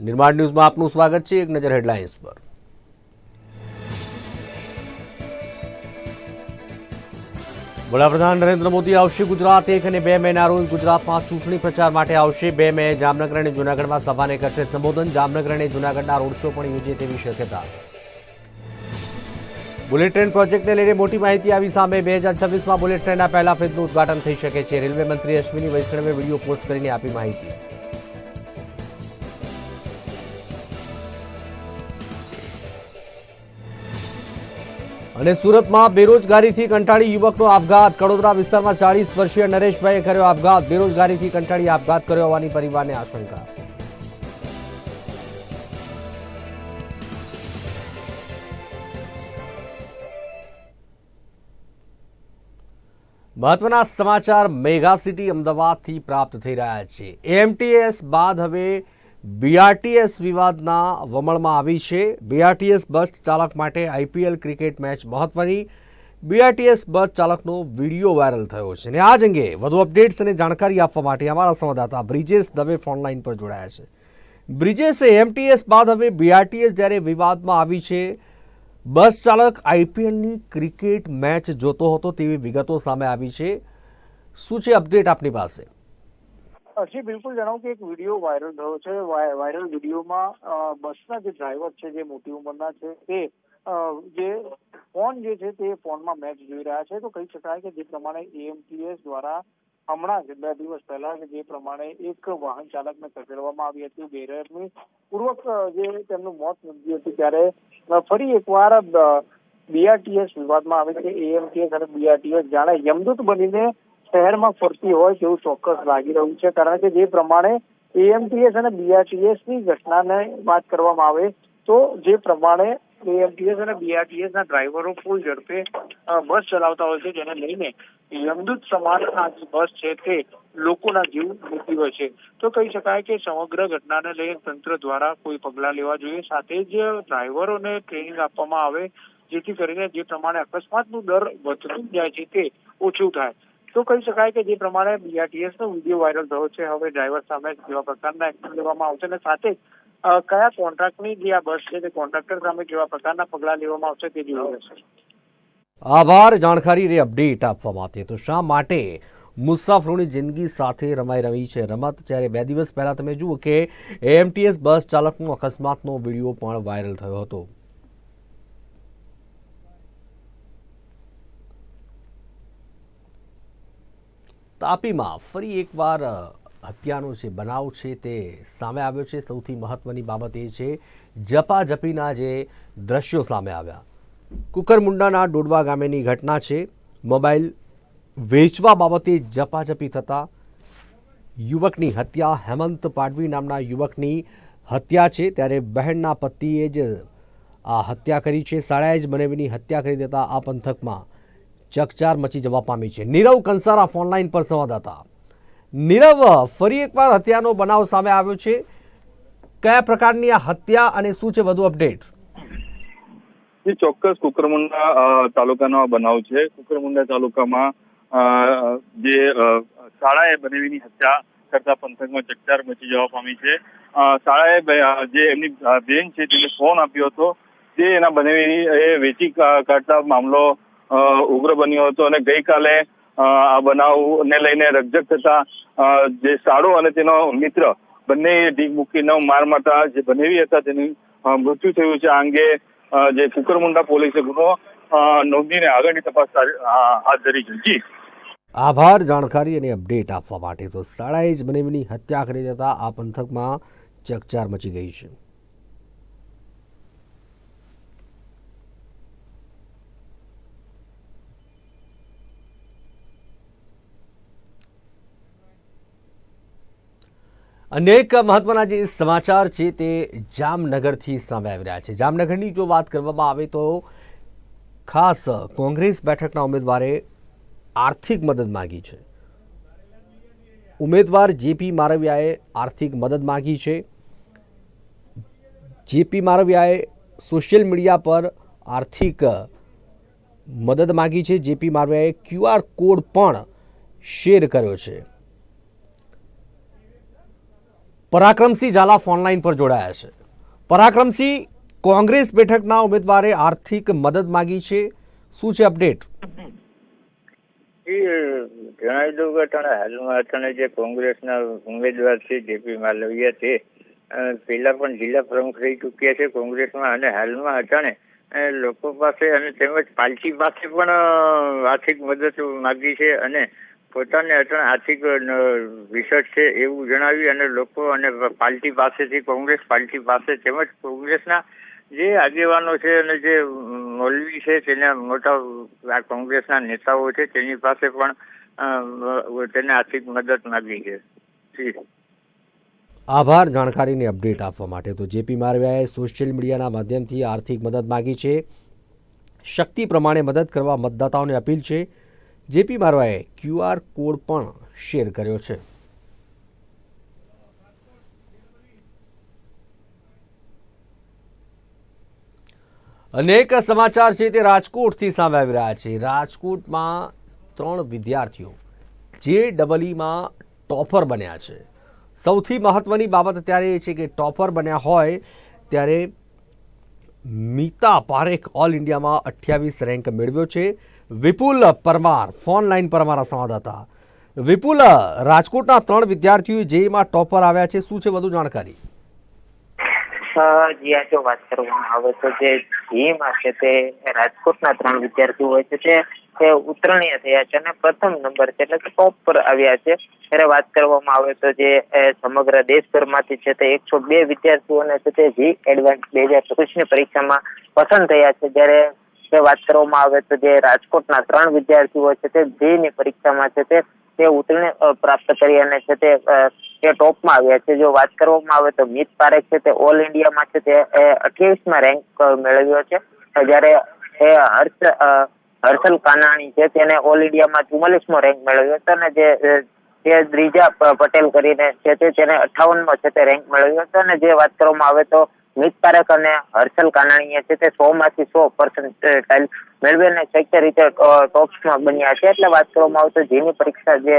નિર્માણ ન્યૂઝમાં આપનું સ્વાગત છે એક નજર હેડલાઇન્સ પર. વડાપ્રધાન નરેન્દ્ર મોદી આવશે ગુજરાત એક અને બે મેના રોજ ગુજરાતમાં ચૂંટણી પ્રચાર માટે આવશે. બે મે જામનગર અને જૂનાગઢમાં સભાને કરશે સંબોધન. જામનગર અને જૂનાગઢના રોડ શો પણ યોજે તેવી શક્યતા. બુલેટ ટ્રેન પ્રોજેક્ટને લઈને મોટી માહિતી આવી સામે બે હજાર છવ્વીસમાં બુલેટ ટ્રેનના પહેલા ફેઝનું ઉદઘાટન થઈ શકે છે. રેલવે મંત્રી અશ્વિની વૈષ્ણવે વીડિયો પોસ્ટ કરીને આપી માહિતી. અને સુરતમાં બેરોજગારીથી કંટાળી યુવકનો આપઘાત. કડોદરા વિસ્તારમાં ચાલીસ વર્ષીય નરેશભાઈએ કર્યો આપઘાત. બેરોજગારીથી કંટાળી આપઘાત કર્યો હોવાની પરિવારને આશંકા. મહત્વના સમાચાર મેગા સિટી અમદાવાદથી પ્રાપ્ત થઈ રહ્યા છે. એમટીએસ બાદ હવે બીઆરટીએસ વિવાદના વમળમાં આવી છે. બીઆરટીએસ બસ ચાલક માટે આઈપીએલ ક્રિકેટ મેચ મહત્વની. બીઆરટીએસ બસ ચાલકનો વીડિયો વાયરલ થયો છે. અને આ જ અંગે વધુ અપડેટ્સ અને જાણકારી આપવા માટે અમારા સંવાદદાતા બ્રિજેશ દવે ફોનલાઈન પર જોડાયા છે. બ્રિજેશે એમટીએસ બાદ હવે બીઆરટીએસ જ્યારે વિવાદમાં આવી છે, બસ ચાલક આઈપીએલની ક્રિકેટ મેચ જોતો હતો તેવી વિગતો સામે આવી છે. શું છે અપડેટ આપની પાસે? જી બિલકુલ જણાવું કે એક વીડિયો વાયરલ થયો છે. વાયરલ વિડીયોમાં બસના જે ડ્રાઈવર છે, જે મોટી ઉંમરના છે તે જે ફોન જે છે તે ફોનમાં મેચ જોઈ રહ્યા છે. તો કહી શકાય કે જે પ્રમાણે એએમટીએસ દ્વારા હમણાં જ બે દિવસ પહેલા જે પ્રમાણે એક વાહન ચાલકને ખસેડવામાં આવી હતી. બેરહમી પૂર્વક જે તેમનું મોત નોંધ્યું હતું ત્યારે ફરી એકવાર બીઆરટીએસ વિવાદમાં આવે છે. એએમટીએસ અને બીઆરટીએસ જાણે યમદૂત બનીને શહેરમાં ફરતી હોય તેવું ચોક્કસ લાગી રહ્યું છે, કારણ કે જે પ્રમાણે એએમટીએસ અને બીઆરટીએસની ઘટનાને વાત કરવામાં આવે, તો જે પ્રમાણે એએમટીએસ અને બીઆરટીએસ ના ડ્રાઈવરો ફૂલ ઝડપે બસ ચલાવતા હોય છે, જેને લઈને યમદૂત સમાન આ બસ છે તે લોકોના જીવ મૂકી હોય છે. તો કહી શકાય કે સમગ્ર ઘટનાને લઈને તંત્ર દ્વારા કોઈ પગલાં લેવા જોઈએ, સાથે જ ડ્રાઈવરોને ટ્રેનિંગ આપવામાં આવે, જેથી કરીને જે પ્રમાણે અકસ્માતનું દર વધતું જાય છે તે ઓછું થાય. તો કહી શકાય કે જે પ્રમાણે બીઆરટીએસ નો વીડિયો વાયરલ થયો છે, હવે ડ્રાઈવર સામે કેવા પ્રકારના એક્શન લેવામાં આવશે અને સાથે કયા કોન્ટ્રાક્ટની જે આ બસ છે તે કોન્ટ્રાક્ટર સામે કેવા પ્રકારના પગલાં લેવામાં આવશે તે જોવું રહેશે આભાર, જાણકારી રે અપડેટ આપવા માટે તો શા માટે મુસાફરોની જિંદગી સાથે રમાઈ રહી છે રમત? જ્યારે બે દિવસ પહેલા તમે જુઓ કે એએમટીએસ બસ ચાલકનો અકસ્માતનો વીડિયો પણ વાયરલ થયો હતો. તાપીમાં ફરી એકવાર હત્યાનો જે બનાવ છે તે સામે આવ્યો છે. સૌથી મહત્વની બાબત એ છે જપાજપીના જે દ્રશ્યો સામે આવ્યા. કુકરમુંડાના ડોડવા ગામેની ઘટના છે. મોબાઈલ વેચવા બાબતે જપાજપી થતા યુવકની હત્યા. હેમંત પાડવી નામના યુવકની હત્યા છે. ત્યારે બહેનના પતિએ જ આ હત્યા કરી છે. શાળાએ જ બનેવીની હત્યા કરી દેતા આ પંથકમાં ચકચાર મચી જવા પામી છે. નીરવ કંસારા ફોનલાઈન પર સંવાદદાતા. નીરવ, ફરી એકવાર હત્યાનો બનાવ સામે આવ્યો છે. કયા પ્રકારની આ હત્યા અને શું છે વધુ અપડેટ? જે ચોક્કસ કુકરમુંડા તાલુકાનો બનાવ છે. કુકરમુંડા તાલુકામાં જે શાળાએ બનેવીની હત્યા કરતા પંથકમાં ચકચાર મચી જવા પામી છે. શાળાએ જે એમની બેન છે તેને ફોન આપ્યો હતો. તે એના બનેવીની એ વેચી કાઢતા મામલો ઉગ્ર બન્યો હતો અને ગઈકાલે આ બનાવને લઈને રકઝક થતા જે સાળો અને તેનો મિત્ર બંને ઢીક મૂકીને માર મારતા જે બનેવી હતા તેનું મૃત્યુ થયું છે. આ અંગે જે કુકરમુંડા પોલીસે ગુનો નોંધીને આગળની તપાસ હાથ ધરી છે. જી. આભાર. જાણકારી અને અપડેટ આપવા માટે તો શાળાએ જ બનેવીની હત્યા કરી દેતા આ પંથકમાં ચકચાર મચી ગઈ છે. અનેક મહત્વના જે સમાચાર છે તે જામનગરથી સામે આવી રહ્યા છે. જામનગરની જો વાત કરવામાં આવે તો ખાસ કોંગ્રેસ બેઠકના ઉમેદવારે આર્થિક મદદ માગી છે. ઉમેદવાર જેપી મારવિયાએ આર્થિક મદદ માગી છે. જેપી મારવિયાએ સોશિયલ મીડિયા પર આર્થિક મદદ માગી છે. જેપી મારવિયાએ ક્યુઆર કોડ પણ શેર કર્યો છે. પરાક્રમસિંહ ઝાલા ફોનલાઈન પર જોડાયા છે. પરાક્રમસિંહ કોંગ્રેસ બેઠકના ઉમેદવારે આર્થિક મદદ માગી છે. શું છે અપડેટ? જણાવી દઉં કે અટાણે હાલમાં અટાણે જે કોંગ્રેસના ઉમેદવાર છે જેપી માલવિયા અ, પહેલા પણ જિલ્લા પ્રમુખ રહી ચૂક્યા છે કોંગ્રેસમાં અને હાલમાં અટાણે લોકો પાસે અને તેમજ પાર્ટી પાસે પણ આર્થિક મદદ માગી છે અને પોતાને અટાણે આર્થિક રિસર્ચ છે એવું જણાવી અને લોકો અને પાર્ટી પાસેથી, કોંગ્રેસ પાર્ટી પાસે તેમજ કોંગ્રેસના જે આગેવાનો છે અને જે મૌલવી છે તેના મોટા, આ કોંગ્રેસના નેતાઓ છે તેની પાસે પણ તેને આર્થિક મદદ માગી છે. આભાર જાણકારીની અપડેટ આપવા માટે તો જેપી મારવિયાએ સોશિયલ મીડિયાના માધ્યમથી આર્થિક મદદ માગી છે. શક્તિ પ્રમાણે મદદ કરવા મતદાતાઓને અપીલ છે. જેપી મારવાએ ક્યુઆર કોડ પણ શેર કર્યો છે. અનેક સમાચાર છે તે રાજકોટથી સામે આવી રહ્યા છે. રાજકોટમાં ત્રણ વિદ્યાર્થીઓ જે ડબલઈમાં ટોપર બન્યા છે. સૌથી મહત્વની બાબત અત્યારે એ છે કે ટોપર બન્યા હોય ત્યારે મીતા પારેખ ઓલ ઇન્ડિયામાં અઠ્યાવીસ રેન્ક મેળવ્યો છે. વિપુલ પરમાર ફોન લાઈન પર અમારા સંવાદદાતા. વિપુલ રાજકોટના ત્રણ વિદ્યાર્થીઓ જેમાં ટોપર આવ્યા છે શું છે વધુ જાણકારી? અ, જી વાત કરવામાં આવે તો જે જીમાં છે તે રાજકોટના ત્રણ વિદ્યાર્થીઓ હોય છે તે તે ઉત્તરણીય થયા છે અને પ્રથમ નંબર છે એટલે કે ટોપ પર આવ્યા છે. ત્યારે વાત કરવામાં આવે તો જે સમગ્ર દેશભરમાંથી છે તે એકસો બે વિદ્યાર્થીઓને છે તે જી એડવાન્સ બે હજાર ચોવીસની પરીક્ષામાં પસંદ થયા છે. જ્યારે તે વાત કરવામાં આવે તો જે રાજકોટના ત્રણ વિદ્યાર્થીઓ છે તે જેની પરીક્ષામાં છે તે તે ઉત્તીર્ણ પ્રાપ્ત કરી અને છે તે તે ટોપમાં આવ્યા છે. જો વાત કરવામાં આવે તો મિત પારેખ છે તે ઓલ ઇન્ડિયામાં છે તે અઠ્યાવીસમાં રેન્ક મેળવ્યો છે. જ્યારે એ હર્ષ હર્ષલ કાનાણી છે તેને ઓલ ઇન્ડિયામાં ચુમ્માલીસમો રેન્ક મેળવ્યો હતો અને જે જે દ્રીજા પટેલ કરીને છે તે તેને અઠ્ઠાવનમો છે તે રેન્ક મેળવ્યો હતો અને જે વાત કરવામાં આવે તો મિત પારેખ અને હર્ષલ કાનાણીએ છે તે સો માંથી સો પર્સન્ટાઇલ મેળવીને શક્ય રીતે ટોપ્સમાં બન્યા છે. એટલે વાત કરવામાં આવશે જેની પરીક્ષા જે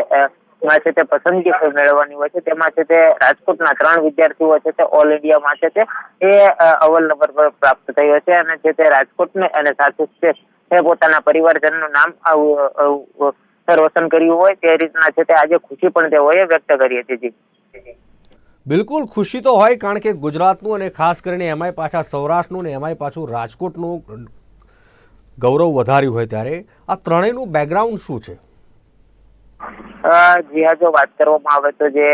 માં છે તે પસંદગી મેળવવાની હોય છે, તેમાં છે તે રાજકોટના ત્રણ વિદ્યાર્થીઓ છે તે ઓલ ઇન્ડિયામાં છે તે, એ અવ્વલ નંબર પર પ્રાપ્ત થયો છે અને જે તે રાજકોટને અને સાથે જ તે પોતાના પરિવારજનનું નામ રોશન કર્યું હોય તે રીતના છે તે આજે ખુશી પણ તેઓએ વ્યક્ત કરી હતી જી બિલકુલ ખુશી તો હોય, કારણ કે ગુજરાતનું અને ખાસ કરીને એમાંય પાછા સૌરાષ્ટ્રનું ને એમાંય પાછું રાજકોટનું ગૌરવ વધાર્યું હોય ત્યારે. આ ત્રણેયનું બેકગ્રાઉન્ડ શું છે? જી હા, જો વાત કરવામાં આવે તો જે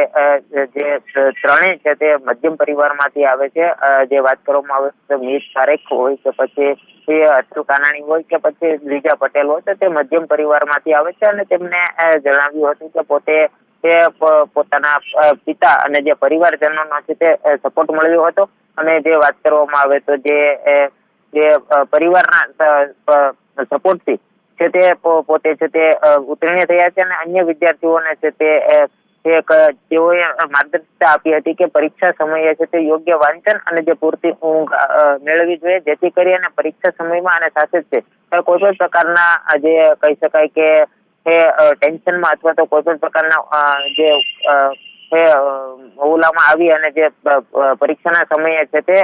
જે ત્રણેય છે તે મધ્યમ પરિવારમાંથી આવે છે. જે વાત કરવામાં આવે તો મીર પારેખ હોય કે પછી તે અતુલ કાનાણી હોય કે પછી લીજા પટેલ હોય તો તે મધ્યમ પરિવારમાંથી આવે છે અને તેમને જણાવ્યું હતું કે પોતે તે પોતાના પિતા અને જે પરિવારજનોનો છે તે સપોર્ટ મળ્યો હતો. અને જે વાત કરવામાં આવે તો જે જે પરિવારના સપોર્ટથી છે તે પોતે છે તે ઉત્તીર્ણ થયા છે અને અન્ય વિદ્યાર્થીઓને છે તે એક તેઓએ માર્ગદર્શિતા આપી હતી કે પરીક્ષા સમયે છે તે યોગ્ય વાંચન અને જે પૂરતી ઊંઘ મેળવવી જોઈએ. જેથી કરી અને પરીક્ષા સમયમાં અને સાથે જ તે કોઈ પણ પ્રકારના, જે કહી શકાય કે એ ટેન્શનમાં અથવા તો કોઈ પણ પ્રકારના જે અ, ઓલામાં આવી અને જે પરીક્ષાના સમયે છે તે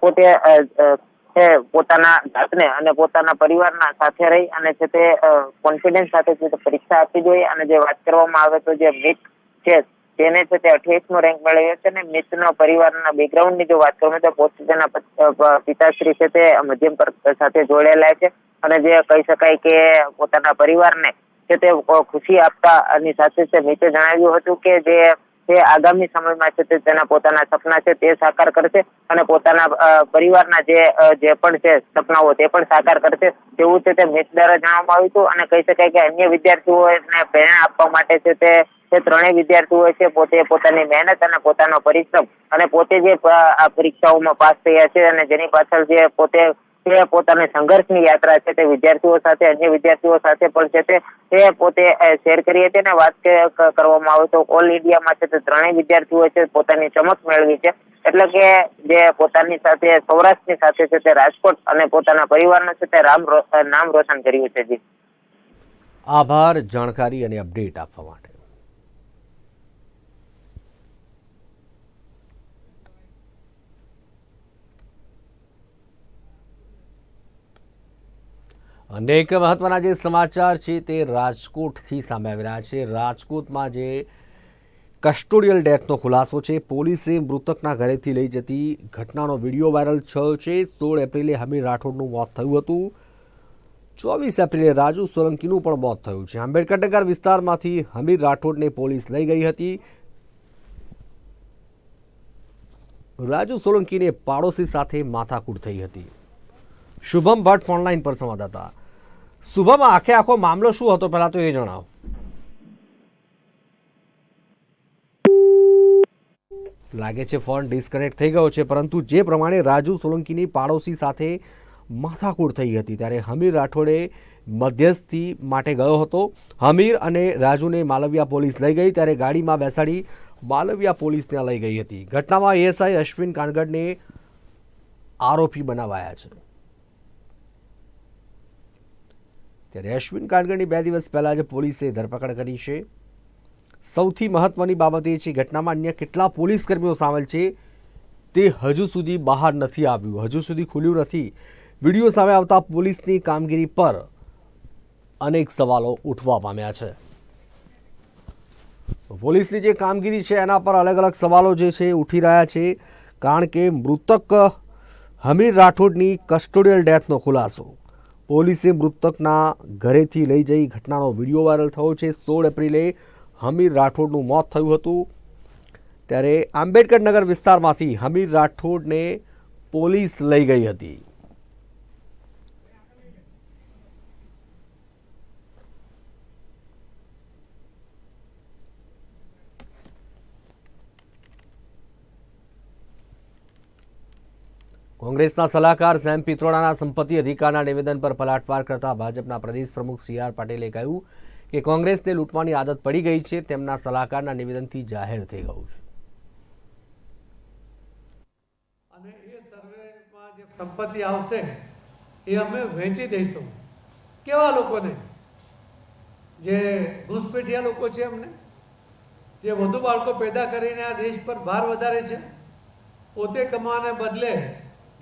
પોતે અ, પોતાના જાતને અને પોતાના પરિવારના સાથે રહી અને છે તે કોન્ફિડન્સ સાથે છે તે પરીક્ષા આપવી જોઈએ અને જે વાત કરવામાં આવે તો જે મિત છે તેને છે તે અઠ્યાવીસમો રેન્ક મેળવ્યો છે અને મિતનો પરિવારના બેકગ્રાઉન્ડની જો વાત કરું તો પોતે તેના પ- પ- પિતાશ્રી છે તે મધ્યમ સાથે જોડેલા છે અને જે કહી શકાય કે પોતાના પરિવારને છે તે ખુશી આપતા અને સાથે છે મિતે જણાવ્યું હતું કે જે તે આગામી સમયમાં છે તે તેના પોતાના સપના છે તે સાકાર કરશે અને પોતાના પરિવારના જે જે પણ છે સપનાઓ તે પણ સાકાર કરશે તેવું છે તે મિત દ્વારા જણાવવામાં આવ્યું હતું અને કહી શકાય કે અન્ય વિદ્યાર્થીઓને પ્રેરણા આપવા માટે છે તે તે ત્રણેય વિદ્યાર્થીઓ છે, પોતે પોતાની મહેનત અને પોતાનો પરિશ્રમ અને પોતે જે આ પરીક્ષાઓમાં પાસ થયા છે અને જેની પાછળ જે પોતે તે પોતાની સંઘર્ષની યાત્રા છે તે વિદ્યાર્થીઓ સાથે, અન્ય વિદ્યાર્થીઓ સાથે પણ છે તે તે પોતે શેર કરી હતી અને વાત કરવામાં આવે તો ઓલ ઇન્ડિયામાં છે તે ત્રણેય વિદ્યાર્થીઓ છે પોતાની ચમક મેળવી છે. એટલે કે જે પોતાની સાથે, સૌરાષ્ટ્રની સાથે છે તે રાજકોટ અને પોતાના પરિવારનું છે તે રામ નામ રોશન કર્યું છે જી. આભાર, જાણકારી અને અપડેટ આપવા માટે. અને એક મહત્વના જે સમાચાર છે તે રાજકોટથી સામે આવી રહ્યા છે. રાજકોટમાં જે કસ્ટોડિયલ ડેથનો ખુલાસો છે, પોલીસે મૃતકના ઘરેથી લઈ જતી ઘટનાનો વીડિયો વાયરલ થયો છે. સોળ એપ્રિલે હમીર રાઠોડનું મોત થયું હતું. ચોવીસ એપ્રિલે રાજુ સોલંકીનું પણ મોત થયું છે. આંબેડકર નગર વિસ્તારમાંથી હમીર રાઠોડને પોલીસ લઈ ગઈ હતી. રાજુ સોલંકીને પાડોશી સાથે માથાકૂટ થઈ હતી. શુભમ ભટ્ટ ફોનલાઈન પર સંવાદદાતા. શુભમ, આખે આખો મામલો શું હતો પહેલા તો એ જણાવો. લાગે છે ફોન ડિસ્કનેક્ટ થઈ ગયો છે, પરંતુ જે પ્રમાણે રાજુ સોલંકીની પાડોશી સાથે માથાકૂટ થઈ હતી, ત્યારે હમીર રાઠોડે મધ્યસ્થી માટે ગયો હતો. હમીર અને રાજુને માલવિયા પોલીસ લઈ ગઈ, ત્યારે ગાડીમાં બેસાડી માલવિયા પોલીસ ત્યાં લઈ ગઈ હતી. ઘટનામાં એએસઆઈ અશ્વિન કાનગડને આરોપી બનાવાયા છે. ત્યારે અશ્વિન કાનગડની બે દિવસ પહેલા જ પોલીસે ધરપકડ કરી છે. સૌથી મહત્વની બાબત એ છે, ઘટનામાં અન્ય કેટલા પોલીસ કર્મીઓ સામેલ છે, તે હજુ સુધી બહાર નથી આવ્યું, હજુ સુધી ખુલ્યું નથી. વીડિયો સામે આવતા પોલીસની કામગીરી પર અનેક સવાલો ઉઠવા પામ્યા છે. પોલીસની જે કામગીરી છે, એના પર અલગ અલગ સવાલો જે છે ઉઠી રહ્યા છે. કારણ કે મૃતક હમીર રાઠોડની કસ્ટોડિયલ ડેથનો ખુલાસો. પોલીસે મૃતકના ઘરેથી લઈ જઈ ઘટનાનો વીડિયો વાયરલ થયો છે. સોળ એપ્રિલે હમીર રાઠોડનું મોત થયું હતું. ત્યારે આંબેડકર નગર વિસ્તારમાંથી હમીર રાઠોડને પોલીસ લઈ ગઈ હતી. કોંગ્રેસના સલાહકાર સેમ પિત્રોડાના સંપત્તિ અધિકારના નિવેદન પર પલાટવાર કરતા ભાજપના પ્રદેશ પ્રમુખ સી આર પાટીલે કહ્યું કે કોંગ્રેસને લૂંટવાની આદત પડી ગઈ છે, તેમના સલાહકારના નિવેદનથી જાહેર થઈ ગયું છે. અને એ સર્વેમાં જે સંપત્તિ આવશે એ અમે વેચી દઈશું. કેવા લોકોને? જે ઘૂસપેઠિયા લોકો છે એમને જે વધુ બાળકો પેદા કરીને આ દેશ પર ભાર વધારે છે, પોતે કમાવાને બદલે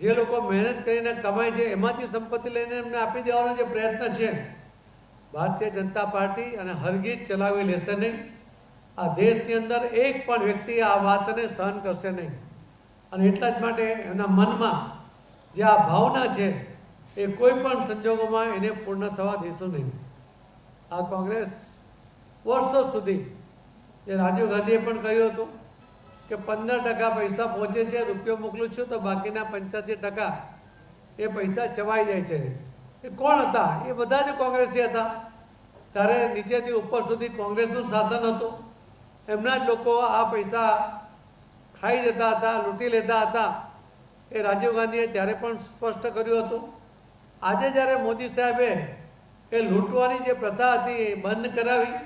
જે લોકો મહેનત કરીને કમાય છે, એમાંથી સંપત્તિ લઈને એમને આપી દેવાનો જે પ્રયત્ન છે, ભારતીય જનતા પાર્ટી અને હરગીજ ચલાવી લેશે નહીં. આ દેશની અંદર એક પણ વ્યક્તિ આ વાતને સહન કરશે નહીં. અને એટલા જ માટે એના મનમાં જે આ ભાવના છે, એ કોઈ પણ સંજોગોમાં એને પૂર્ણ થવા દેશો નહીં. આ કોંગ્રેસ વર્ષો સુધી જે રાજીવ ગાંધીએ પણ કહ્યું હતું કે પંદર ટકા પૈસા પહોંચે છે, રૂપિયો મોકલું છું તો બાકીના પંચ્યાસી ટકા એ પૈસા ચવાઈ જાય છે. એ કોણ હતા? એ બધા જ કોંગ્રેસી હતા. ત્યારે નીચેથી ઉપર સુધી કોંગ્રેસનું શાસન હતું, એમના જ લોકો આ પૈસા ખાઈ જતા હતા, લૂંટી લેતા હતા. એ રાજીવ ગાંધીએ ત્યારે પણ સ્પષ્ટ કર્યું હતું. આજે જ્યારે મોદી સાહેબે એ લૂંટવાની જે પ્રથા હતી એ બંધ કરાવી,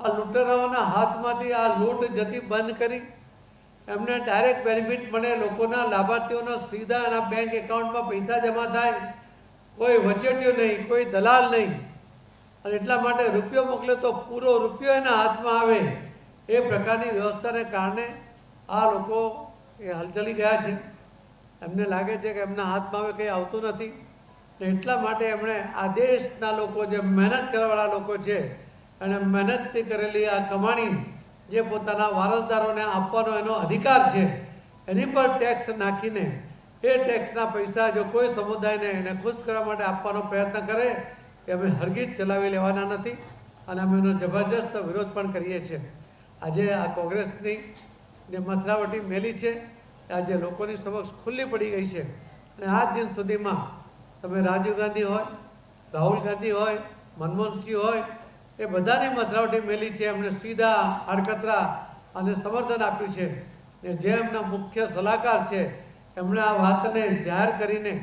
આ લૂંટરાઓના હાથમાંથી આ લૂંટ જતી બંધ કરી એમને ડાયરેક્ટ બેનિફિટ મળે, લોકોના લાભાર્થીઓના સીધા એના બેંક એકાઉન્ટમાં પૈસા જમા થાય. કોઈ વચેટીઓ નહીં, કોઈ દલાલ નહીં. અને એટલા માટે રૂપિયો મોકલે તો પૂરો રૂપિયો એના હાથમાં આવે. એ પ્રકારની વ્યવસ્થાને કારણે આ લોકો એ હલચલી ગયા છે. એમને લાગે છે કે એમના હાથમાં હવે કંઈ આવતું નથી. એટલા માટે એમણે આ દેશના લોકો જે મહેનત કરવાવાળા લોકો છે અને મહેનતથી કરેલી આ કમાણી જે પોતાના વારસદારોને આપવાનો એનો અધિકાર છે, એની પર ટેક્સ નાખીને, એ ટેક્સના પૈસા જો કોઈ સમુદાયને એને ખુશ કરવા માટે આપવાનો પ્રયત્ન કરે, એ અમે હરગીજ ચલાવી લેવાના નથી અને અમે એનો જબરજસ્ત વિરોધ પણ કરીએ છીએ. આજે આ કોંગ્રેસની જે મથરાવટી મેલી છે, આજે લોકોની સમક્ષ ખુલ્લી પડી ગઈ છે. અને આ દિન સુધીમાં તમે રાજીવ ગાંધી હોય, રાહુલ ગાંધી હોય, મનમોહનસિંહ હોય એ બધાની મથરાવટી મેલી છે. એમને સીધા હાડકતરા અને સમર્થન આપ્યું છે. ને જે એમના મુખ્ય સલાહકાર છે, એમણે આ વાતને જાહેર કરીને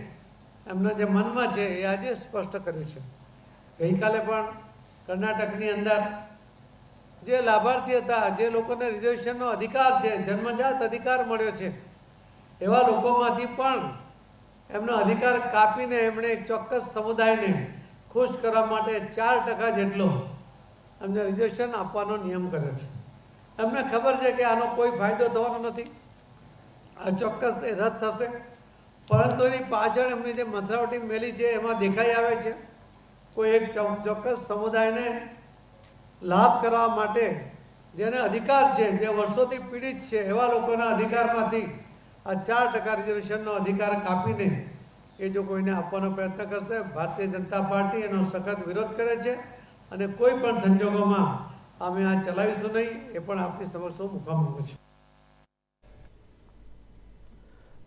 એમના જે મનમાં છે એ આજે સ્પષ્ટ કર્યું છે. ગઈકાલે પણ કર્ણાટકની અંદર જે લાભાર્થી હતા, જે લોકોને રિઝર્વેશનનો અધિકાર છે, જન્મજાત અધિકાર મળ્યો છે, એવા લોકોમાંથી પણ એમનો અધિકાર કાપીને એમણે એક ચોક્કસ સમુદાયને ખુશ કરવા માટે ચાર ટકા જેટલો એમને રિઝર્વેશન આપવાનો નિયમ કર્યો છે. એમને ખબર છે કે આનો કોઈ ફાયદો થવાનો નથી? આ ચોક્કસ એ રદ થશે. પરંતુ એની પાછળ એમની જે મથરાવટી મેલી છે, એમાં દેખાઈ આવે છે. કોઈ એક ચોક્કસ સમુદાયને લાભ કરવા માટે જેને અધિકાર છે, જે વર્ષોથી પીડિત છે, એવા લોકોના અધિકારમાંથી આ ચાર ટકા રિઝર્વેશનનો અધિકાર કાપીને એ જો કોઈને આપવાનો પ્રયત્ન કરશે, ભારતીય જનતા પાર્ટી એનો સખત વિરોધ કરે છે. અને કોઈ પણ સંજોગોમાં અમે આ ચલાવીશું નહીં, એ પણ આપની સમક્ષ હું માંગુ છું.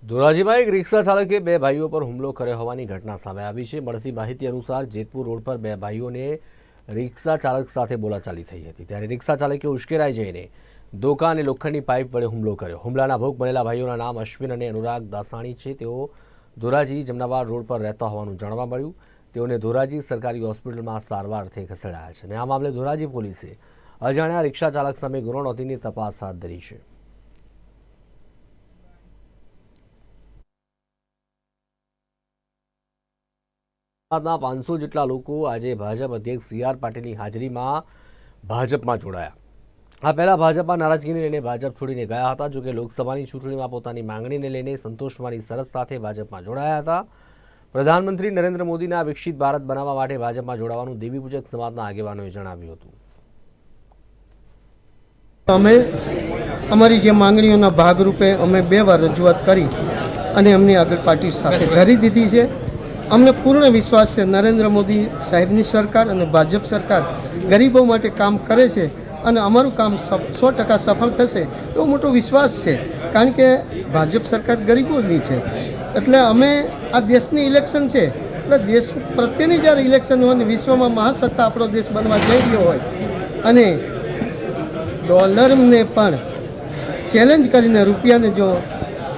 ધોરાજીમાં એક રિક્ષા ચાલકે બે ભાઈઓ પર હુમલો કર્યો હોવાની ઘટના સામે આવી છે. મળતી માહિતી અનુસાર જેતપુર રોડ પર બે ભાઈઓને રિક્ષા ચાલક સાથે બોલાચાલી થઈ હતી. ત્યારે રિક્ષા ચાલકે ઉશ્કેરાઈ જઈને દોકા અને લોખંડની પાઇપ વડે હુમલો કર્યો. હુમલાના ભોગ બનેલા ભાઈઓના નામ અશ્વિન અને અનુરાગ દાસાણી છે. તેઓ ધોરાજી જમનાબાદ રોડ પર રહેતા હોવાનું જાણવા મળ્યું. તેઓને ધોરાજી સરકારી હોસ્પિટલમાં સારવારથી ખસેડાયા છે અને આ મામલે ધોરાજી પોલીસે અજાણ્યા રિક્ષા ચાલક સામે ગુનો નોંધીની તપાસ હાથ ધરી છે. ના પાંચસો જેટલા લોકો આજે ભાજપ અધ્યક્ષ સી આર પાટીલની હાજરીમાં ભાજપમાં જોડાયા. આ પહેલા ભાજપમાં નારાજગીને લઈને ભાજપ છોડીને ગયા હતા, જોકે લોકસભાની ચૂંટણીમાં પોતાની માંગણીને લઈને સંતોષવાની શરત સાથે ભાજપમાં જોડાયા હતા. પ્રધાનમંત્રી નરેન્દ્ર મોદીના વિકસિત ભારત બનાવવા માટે ભાજપમાં જોડાવાનું દેવીપૂજક સમાજના આગેવાનોએ જણાવ્યું હતું. અમે અમારી જે માંગણીઓના ભાગરૂપે અમે બે વાર રજૂઆત કરી અને અમને આગળ પાર્ટી સાથે ધરી દીધી છે. અમને પૂર્ણ વિશ્વાસ છે નરેન્દ્ર મોદી સાહેબની સરકાર અને ભાજપ સરકાર ગરીબો માટે કામ કરે છે અને અમારું કામ સો ટકા સફળ થશે એવો મોટો વિશ્વાસ છે. કારણ કે ભાજપ સરકાર ગરીબોની છે. એટલે અમે આ દેશની ઇલેક્શન છે. એટલે દેશ પ્રત્યેની જ્યારે ઇલેક્શન હોય વિશ્વમાં મહાસત્તા આપણો દેશ બનવા જઈ રહ્યો હોય, અને ડોલરને પણ ચેલેન્જ કરીને રૂપિયાને જો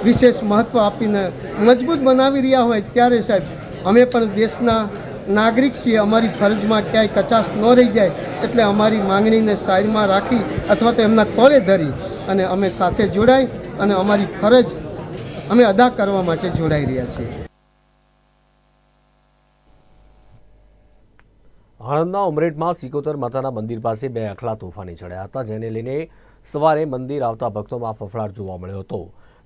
વિશેષ મહત્ત્વ આપીને મજબૂત બનાવી રહ્યા હોય ત્યારે સાહેબ, અમે પણ દેશના નાગરિક છીએ. અમારી ફરજમાં ક્યાંય કચાશ ન રહી જાય. એટલે અમારી માંગણીને સાઈડમાં રાખી અથવા તો એમના કોળે ધરી અને અમે સાથે જોડાઈ અને અમારી ફરજ અમે અદા કરવા માટે જોડાઈ રહ્યા છીએ. આણંદના ઉમરેઠમાં સિકોતર માતાના મંદિર પાસે બે અખલા તોફાની ચડ્યા હતા, જેને લઈને સવારે મંદિર આવતા ભક્તોમાં ફફડાટ જોવા મળ્યો હતો.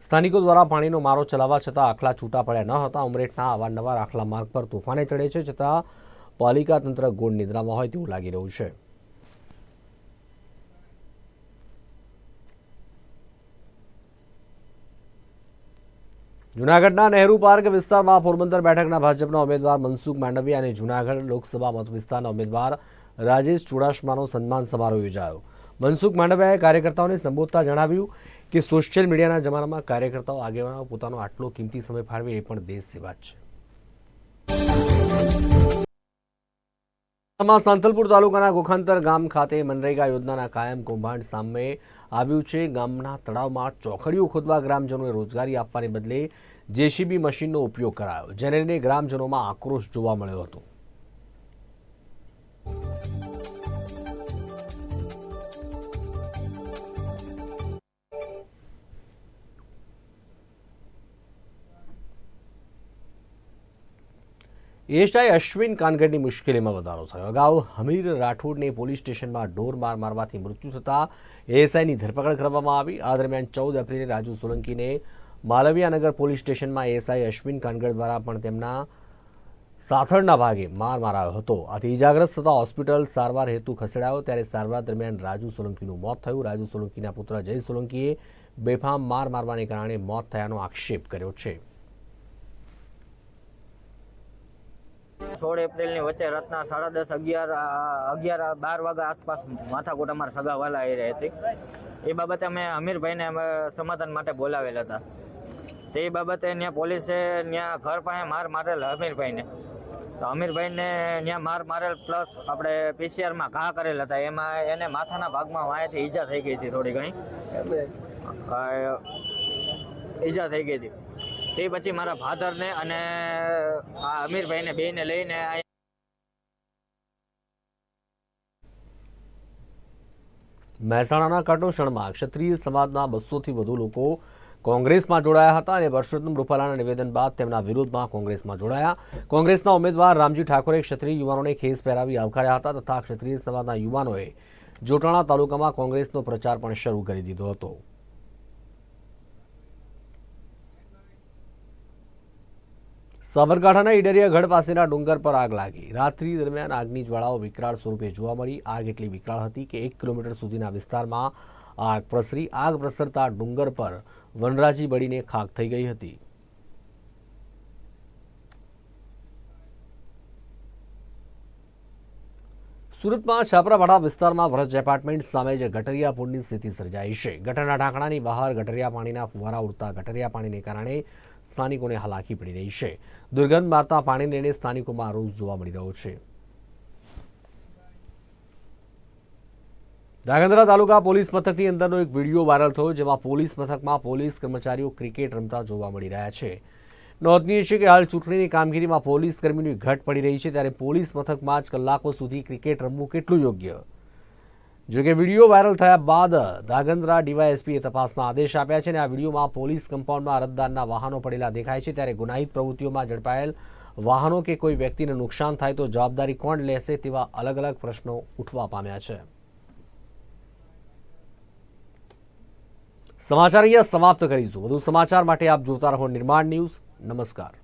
સ્થાનિકો દ્વારા પાણીનો મારો ચલાવવા છતાં આખલા છૂટા પડ્યા ન હતા. ઉમરેઠના અવારનવાર આખલા માર્ગ પર તોફાને ચડે છે છતાં પાલિકા તંત્ર ગોળ નિદ્રામાં હોય તેવું લાગી રહ્યું છે. જૂનાગઢના નહેરુ પાર્ક વિસ્તારમાં પોરબંદર બેઠકના ભાજપના ઉમેદવાર મનસુખ માંડવિયા અને જૂનાગઢ લોકસભા મત વિસ્તારના ઉમેદવાર રાજેશ ચુડાસમાનો સન્માન સમારોહ યોજાયો. મનસુખ માંડવિયાએ કાર્યકર્તાઓને સંબોધતા જણાવ્યું કે સોશિયલ મીડિયાના જમાનામાં કાર્યકર્તાઓ આગેવાનો પોતાનો આટલો કિંમતી સમય ફાળવે એ પણ દેશ સેવા છે. સાંતલપુર તાલુકાના ગોખાંતર ગામ ખાતે મનરેગા યોજનાના કાયમ કૌભાંડ સામે આવ્યું છે. ગામના તળાવમાં ચોકડીઓ ખોદવા ગ્રામજનોને રોજગારી આપવાને બદલે જેસીબી મશીનનો ઉપયોગ કરાયો, જેને ગ્રામજનોમાં આક્રોશ જોવા મળ્યો હતો. એએસઆઈ અશ્વિન કાનગડની મુશ્કેલીમાં વધારો થયો. અગાઉ હમીર રાઠોડને પોલીસ સ્ટેશનમાં ડોર માર મારવાથી મૃત્યુ થતાં એએસઆઈની ધરપકડ કરવામાં આવી. આ દરમિયાન ચૌદ એપ્રિલે રાજુ સોલંકીને માલવિયાનગર પોલીસ સ્ટેશનમાં એએસઆઈ અશ્વિન કાનગડ દ્વારા પણ તેમના સાથળના ભાગે માર મારાયો હતો. આથી ઇજાગ્રસ્ત થતા હોસ્પિટલ સારવાર હેતુ ખસેડાયો. ત્યારે સારવાર દરમિયાન રાજુ સોલંકીનું મોત થયું. રાજુ સોલંકીના પુત્ર જય સોલંકીએ બેફામ માર મારવાને કારણે મોત થયાનો આક્ષેપ કર્યો છે. સોળ એપ્રિલની વચ્ચે રાતના સાડા દસ અગિયાર અગિયાર બાર વાગ્યા આસપાસ માથાકોટ અમારા સગાવાલા આવી રહી હતી. એ બાબતે અમે અમીરભાઈને અમે સમાધાન માટે બોલાવેલા હતા. તે બાબતે ત્યાં પોલીસે ત્યાં ઘર પાસે માર મારેલ અમીરભાઈને. તો અમીરભાઈને ત્યાં માર મારેલ પ્લસ આપણે પીસીઆરમાં ઘા કરેલ હતા. એમાં એને માથાના ભાગમાં વાયાથી ઈજા થઈ ગઈ હતી થોડી ઘણી. ઈજા થઈ ગઈ હતી. તે પછી મારા ફાધરને અને આ અમીરભાઈને બેને લઈને મહેસાણાના કટોશણમાં ક્ષત્રિય સમાજના બસોથી વધુ લોકો કોંગ્રેસમાં જોડાયા હતા અને પરસોત્તમ રૂપાલાના નિવેદન બાદ તેમના વિરોધમાં કોંગ્રેસમાં જોડાયા. કોંગ્રેસના ઉમેદવાર રામજી ઠાકોરે ક્ષત્રિય યુવાનોને ખેસ પહેરાવી આવકાર્યા હતા તથા ક્ષત્રિય સમાજના યુવાનોએ જોટાણા તાલુકામાં કોંગ્રેસનો પ્રચાર પણ શરૂ કરી દીધો હતો. સાબરકાંઠાના ઈડરિયા પાસેના ડુંગર પર આગ લાગી. રાત્રિ દરમિયાન આગની જ્વાળાઓ વિકરાળ સ્વરૂપે જોવા મળી. આગ એટલી વિકરાળ હતી કે એક કિલોમીટર સુધીના વિસ્તારમાં આગ પ્રસરી. આગ પ્રસરતા ડુંગર પર વનરાજી બળીને ખાક થઈ ગઈ હતી. સુરતમાં છાપરાપાડા વિસ્તારમાં વ્રજ એપાર્ટમેન્ટ સામે જે ગટરિયા પૂરની સ્થિતિ સર્જાઈ છે. ગટરના ઢાંકણાની બહાર ગટરિયા પાણીના ફુવારા ઉડતા ગટરિયા પાણીને કારણે સ્થાનિકોને હાલાકી પડી રહી છે. દુર્ગંધ મારતા પાણીને લઈને સ્થાનિકોમાં રોષ જોવા મળી રહ્યો છે. ધ્રાંગધ્રા તાલુકા પોલીસ મથકની અંદરનો એક વીડિયો વાયરલ થયો જેમાં પોલીસ મથકમાં પોલીસ કર્મચારીઓ ક્રિકેટ રમતા જોવા મળી રહ્યા છે. નોંધનીય છે કે હાલ ચૂંટણીની કામગીરીમાં પોલીસ કર્મીની ઘટ પડી રહી છે ત્યારે પોલીસ મથકમાં જ કલાકો સુધી ક્રિકેટ રમવું કેટલું યોગ્ય? જોકે વીડિયો વાયરલ થયા બાદ ધાગંદ્રા ડીવાયએસપીએ તપાસના આદેશ આપ્યા છે અને આ વિડીયોમાં પોલીસ કમ્પાઉન્ડમાં અરજદારના વાહનો પડેલા દેખાય છે. ત્યારે ગુનાહિત પ્રવૃત્તિઓમાં ઝડપાયેલ વાહનો કે કોઈ વ્યક્તિને નુકસાન થાય તો જવાબદારી કોણ લેશે તેવા અલગ અલગ પ્રશ્નો ઉઠવા પામ્યા છે. સમાચાર અહીંયા સમાપ્ત કરીશું. વધુ સમાચાર માટે આપ જોતા રહો નિર્માણ ન્યૂઝ. નમસ્કાર.